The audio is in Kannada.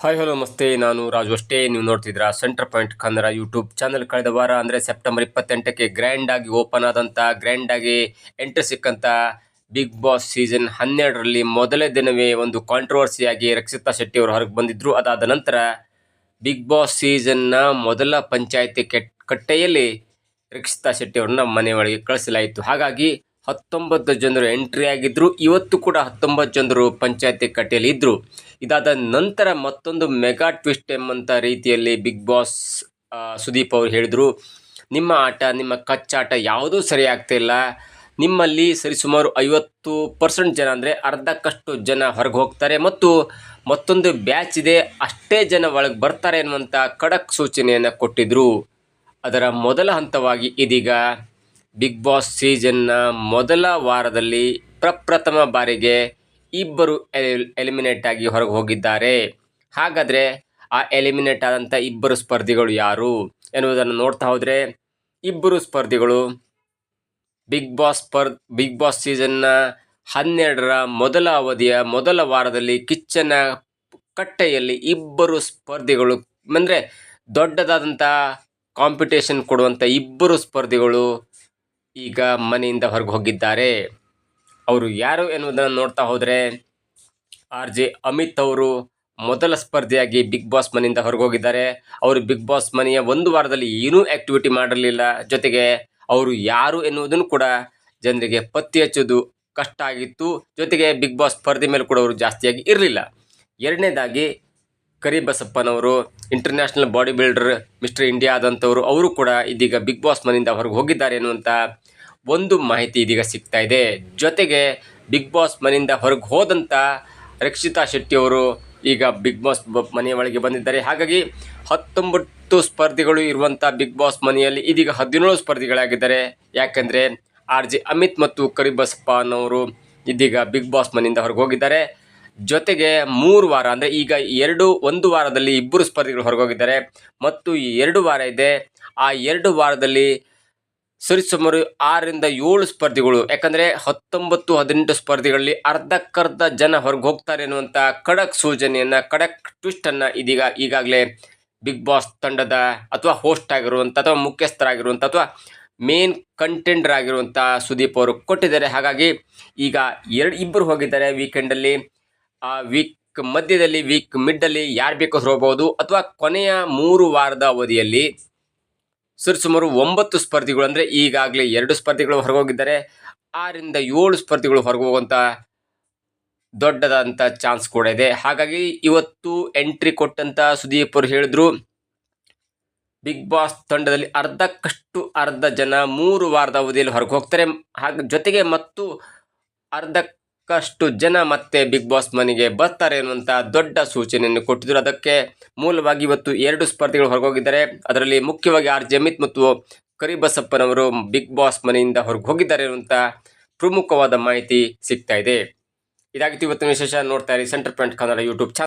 ಹಾಯ್ ಹಲೋ ನಮಸ್ತೆ. ನಾನು ರಾಜು ಅಷ್ಟೇ. ನೀವು ನೋಡ್ತಿದ್ದೀರಾ centre point Kannada YouTube channel ಕಳೆದ ವಾರ ಅಂದರೆ ಸೆಪ್ಟೆಂಬರ್ ಇಪ್ಪತ್ತೆಂಟಕ್ಕೆ ಗ್ರ್ಯಾಂಡ್ ಆಗಿ ಓಪನ್ ಆದಂಥ ಗ್ರ್ಯಾಂಡ್ ಆಗಿ ಎಂಟ್ರಿ ಸಿಕ್ಕಂಥ ಬಿಗ್ ಬಾಸ್ ಸೀಸನ್ ಹನ್ನೆರಡರಲ್ಲಿ ಮೊದಲೇ ದಿನವೇ ಒಂದು ಕಾಂಟ್ರವರ್ಸಿಯಾಗಿ ರಕ್ಷಿತಾ ಶೆಟ್ಟಿ ಅವರು ಹೊರಗೆ ಬಂದಿದ್ದರು ಅದಾದ ನಂತರ ಬಿಗ್ ಬಾಸ್ ಸೀಸನ್ನ ಮೊದಲ ಪಂಚಾಯಿತಿ ಕೆಟ್, ಕಟ್ಟೆಯಲ್ಲಿ ರಕ್ಷಿತಾ ಶೆಟ್ಟಿ ಅವ್ರನ್ನ ಮನೆಯೊಳಗೆ ಕಳಿಸಲಾಯಿತು. ಹಾಗಾಗಿ ಹತ್ತೊಂಬತ್ತು ಜನರು ಎಂಟ್ರಿ ಆಗಿದ್ದರು ಇವತ್ತು ಕೂಡ ಹತ್ತೊಂಬತ್ತು ಜನರು ಪಂಚಾಯತಿ ಕಟ್ಟೆಯಲ್ಲಿ ಇದ್ದರು ಇದಾದ ನಂತರ ಮತ್ತೊಂದು ಮೆಗಾ ಟ್ವಿಸ್ಟ್ ಎಂಬಂಥ ರೀತಿಯಲ್ಲಿ ಬಿಗ್ ಬಾಸ್ ಸುದೀಪ್ ಅವರು ಹೇಳಿದರು. ನಿಮ್ಮ ಆಟ, ನಿಮ್ಮ ಕಚ್ಚಾಟ ಯಾವುದೂ ಸರಿ ಆಗ್ತಿಲ್ಲ ನಿಮ್ಮಲ್ಲಿ ಸರಿಸುಮಾರು ಐವತ್ತು ಪರ್ಸೆಂಟ್ ಜನ ಅಂದರೆ ಅರ್ಧಕ್ಕಷ್ಟು ಜನ ಹೊರಗೆ ಹೋಗ್ತಾರೆ ಮತ್ತು ಮತ್ತೊಂದು ಬ್ಯಾಚ್ ಇದೆ, ಅಷ್ಟೇ ಜನ ಒಳಗೆ ಬರ್ತಾರೆ ಅನ್ನುವಂಥ ಖಡಕ್ ಸೂಚನೆಯನ್ನು ಕೊಟ್ಟಿದ್ದರು ಅದರ ಮೊದಲ ಹಂತವಾಗಿ ಇದೀಗ ಬಿಗ್ ಬಾಸ್ ಸೀಸನ್ನ ಮೊದಲ ವಾರದಲ್ಲಿ ಪ್ರಪ್ರಥಮ ಬಾರಿಗೆ ಇಬ್ಬರು ಎಲ್, ಎಲಿಮಿನೇಟ್ ಆಗಿ ಹೊರಗೆ ಹೋಗಿದ್ದಾರೆ. ಹಾಗಾದರೆ ಆ ಎಲಿಮಿನೇಟ್ ಆದಂಥ ಇಬ್ಬರು ಸ್ಪರ್ಧಿಗಳು ಯಾರು ಎನ್ನುವುದನ್ನು ನೋಡ್ತಾ ಹೋದರೆ ಇಬ್ಬರು ಸ್ಪರ್ಧಿಗಳು ಬಿಗ್ ಬಾಸ್ ಸ್ಪರ್, ಬಿಗ್ ಬಾಸ್ ಸೀಸನ್ನ ಹನ್ನೆರಡರ ಮೊದಲ ಅವಧಿಯ ಮೊದಲ ವಾರದಲ್ಲಿ ಕಿಚ್ಚನ ಕಟ್ಟೆಯಲ್ಲಿ ಇಬ್ಬರು ಸ್ಪರ್ಧಿಗಳು ಅಂದರೆ ದೊಡ್ಡದಾದಂಥ ಕಾಂಪಿಟೇಷನ್ ಕೊಡುವಂಥ ಇಬ್ಬರು ಸ್ಪರ್ಧಿಗಳು ಈಗ ಮನೆಯಿಂದ ಹೊರಗೆ ಹೋಗಿದ್ದಾರೆ. ಅವರು ಯಾರು ಎನ್ನುವುದನ್ನು ನೋಡ್ತಾ ಹೋದರೆ ಆರ್ ಜೆ ಅಮಿತ್ ಅವರು ಮೊದಲ ಸ್ಪರ್ಧೆಯಾಗಿ ಬಿಗ್ ಬಾಸ್ ಮನೆಯಿಂದ ಹೊರಗೆ ಹೋಗಿದ್ದಾರೆ. ಅವರು ಬಿಗ್ ಬಾಸ್ ಮನೆಯ ಒಂದು ವಾರದಲ್ಲಿ ಏನೂ ಆ್ಯಕ್ಟಿವಿಟಿ ಮಾಡಿರಲಿಲ್ಲ. ಜೊತೆಗೆ ಅವರು ಯಾರು ಎನ್ನುವುದನ್ನು ಕೂಡ ಜನರಿಗೆ ಪತ್ತೆ ಹಚ್ಚೋದು ಕಷ್ಟ ಆಗಿತ್ತು. ಜೊತೆಗೆ ಬಿಗ್ ಬಾಸ್ ಸ್ಪರ್ಧೆ ಮೇಲೆ ಕೂಡ ಅವರು ಜಾಸ್ತಿಯಾಗಿ ಇರಲಿಲ್ಲ. ಎರಡನೇದಾಗಿ ಕರಿಬಸಪ್ಪನವರು international body builder mister India ಆದಂಥವರು, ಅವರು ಕೂಡ ಇದೀಗ ಬಿಗ್ ಬಾಸ್ ಮನೆಯಿಂದ ಹೊರಗೆ ಹೋಗಿದ್ದಾರೆ ಅನ್ನುವಂಥ ಒಂದು ಮಾಹಿತಿ ಇದೀಗ ಸಿಗ್ತಾ ಇದೆ. ಜೊತೆಗೆ ಬಿಗ್ ಬಾಸ್ ಮನೆಯಿಂದ ಹೊರಗೆ ಹೋದಂಥ ರಕ್ಷಿತಾ ಶೆಟ್ಟಿಯವರು ಈಗ ಬಿಗ್ ಬಾಸ್ ಮನೆಯ ಒಳಗೆ ಬಂದಿದ್ದಾರೆ. ಹಾಗಾಗಿ ಹತ್ತೊಂಬತ್ತು ಸ್ಪರ್ಧಿಗಳು ಇರುವಂಥ ಬಿಗ್ ಬಾಸ್ ಮನೆಯಲ್ಲಿ ಇದೀಗ ಹದಿನೇಳು ಸ್ಪರ್ಧಿಗಳಾಗಿದ್ದಾರೆ. ಯಾಕೆಂದರೆ ಆರ್ ಜೆ ಅಮಿತ್ ಮತ್ತು ಕರಿಬಸಪ್ಪ ಅನ್ನೋರು ಇದೀಗ ಬಿಗ್ ಬಾಸ್ ಮನೆಯಿಂದ ಹೊರಗೆ ಹೋಗಿದ್ದಾರೆ. ಜೊತೆಗೆ ಮೂರು ವಾರ, ಅಂದರೆ ಈಗ ಎರಡು, ಒಂದು ವಾರದಲ್ಲಿ ಇಬ್ಬರು ಸ್ಪರ್ಧಿಗಳು ಹೊರಗೋಗಿದ್ದಾರೆ. ಮತ್ತು ಈ ಎರಡು ವಾರ ಇದೆ. ಆ ಎರಡು ವಾರದಲ್ಲಿ ಸರಿಸುಮಾರು ಆರರಿಂದ ಏಳು ಸ್ಪರ್ಧಿಗಳು, ಯಾಕಂದರೆ ಹತ್ತೊಂಬತ್ತು, ಹದಿನೆಂಟು ಸ್ಪರ್ಧಿಗಳಲ್ಲಿ ಅರ್ಧಕ್ಕರ್ಧ ಜನ ಹೊರಗೆ ಹೋಗ್ತಾರೆ ಅನ್ನುವಂಥ ಖಡಕ್ ಸೂಚನೆಯನ್ನು ಖಡಕ್ ಟ್ವಿಸ್ಟನ್ನು ಇದೀಗ ಈಗಾಗಲೇ ಬಿಗ್ ಬಾಸ್ ತಂಡದ ಅಥವಾ ಹೋಸ್ಟ್ ಆಗಿರುವಂಥ ಅಥವಾ ಮುಖ್ಯಸ್ಥರಾಗಿರುವಂಥ ಅಥವಾ ಮೇನ್ ಕಂಟೆಂಡರ್ ಆಗಿರುವಂಥ ಸುದೀಪ್ ಅವರು ಕೊಟ್ಟಿದ್ದಾರೆ. ಹಾಗಾಗಿ ಈಗ ಎರಡು, ಇಬ್ಬರು ಹೋಗಿದ್ದಾರೆ ವೀಕೆಂಡಲ್ಲಿ ಆ ವೀಕ್ ಮಧ್ಯದಲ್ಲಿ ವೀಕ್ ಮಿಡ್ಡಲ್ಲಿ ಯಾರು ಬೇಕೋ ಹೋಗ್ಬೋದು ಅಥವಾ ಕೊನೆಯ ಮೂರು ವಾರದ ಅವಧಿಯಲ್ಲಿ ಸರಿಸುಮಾರು ಒಂಬತ್ತು ಸ್ಪರ್ಧಿಗಳು ಅಂದರೆ ಈಗಾಗಲೇ ಎರಡು ಸ್ಪರ್ಧಿಗಳು ಹೊರಗೋಗಿದ್ದಾರೆ. ಆರಿಂದ ಏಳು ಸ್ಪರ್ಧಿಗಳು ಹೊರಗೆ ಹೋಗುವಂಥ ದೊಡ್ಡದಾದಂಥ ಚಾನ್ಸ್ ಕೂಡ ಇದೆ. ಹಾಗಾಗಿ ಇವತ್ತು ಎಂಟ್ರಿ ಕೊಟ್ಟಂಥ ಸುದೀಪ್ ಅವರು ಹೇಳಿದ್ರು ಬಿಗ್ ಬಾಸ್ ತಂಡದಲ್ಲಿ ಅರ್ಧಕ್ಕಷ್ಟು ಅರ್ಧ ಜನ ಮೂರು ವಾರದ ಅವಧಿಯಲ್ಲಿ ಹೊರಗೆ ಹೋಗ್ತಾರೆ ಹಾಗೆ ಜೊತೆಗೆ ಮತ್ತು ಅರ್ಧಕ್ಕಷ್ಟು ಜನ ಮತ್ತೆ ಬಿಗ್ ಬಾಸ್ ಮನೆಗೆ ಬರ್ತಾರೆ ಅನ್ನುವಂಥ ದೊಡ್ಡ ಸೂಚನೆಯನ್ನು ಕೊಟ್ಟಿದ್ದರು ಅದಕ್ಕೆ ಮೂಲವಾಗಿ ಇವತ್ತು ಎರಡು ಸ್ಪರ್ಧಿಗಳು ಹೊರಗೋಗಿದ್ದಾರೆ. ಅದರಲ್ಲಿ ಮುಖ್ಯವಾಗಿ ಆರ್ ಜಮಿತ್ ಮತ್ತು ಕರಿಬಸಪ್ಪನವರು ಬಿಗ್ ಬಾಸ್ ಮನೆಯಿಂದ ಹೊರಗೆ ಹೋಗಿದ್ದಾರೆ ಅನ್ನುವಂಥ ಪ್ರಮುಖವಾದ ಮಾಹಿತಿ ಸಿಗ್ತಾ ಇದೆ. ಇದಾಗಿತ್ತು ಇವತ್ತಿನ ವಿಶೇಷ ನೋಡ್ತಾ ಇರಿ centre point Kannada YouTube channel.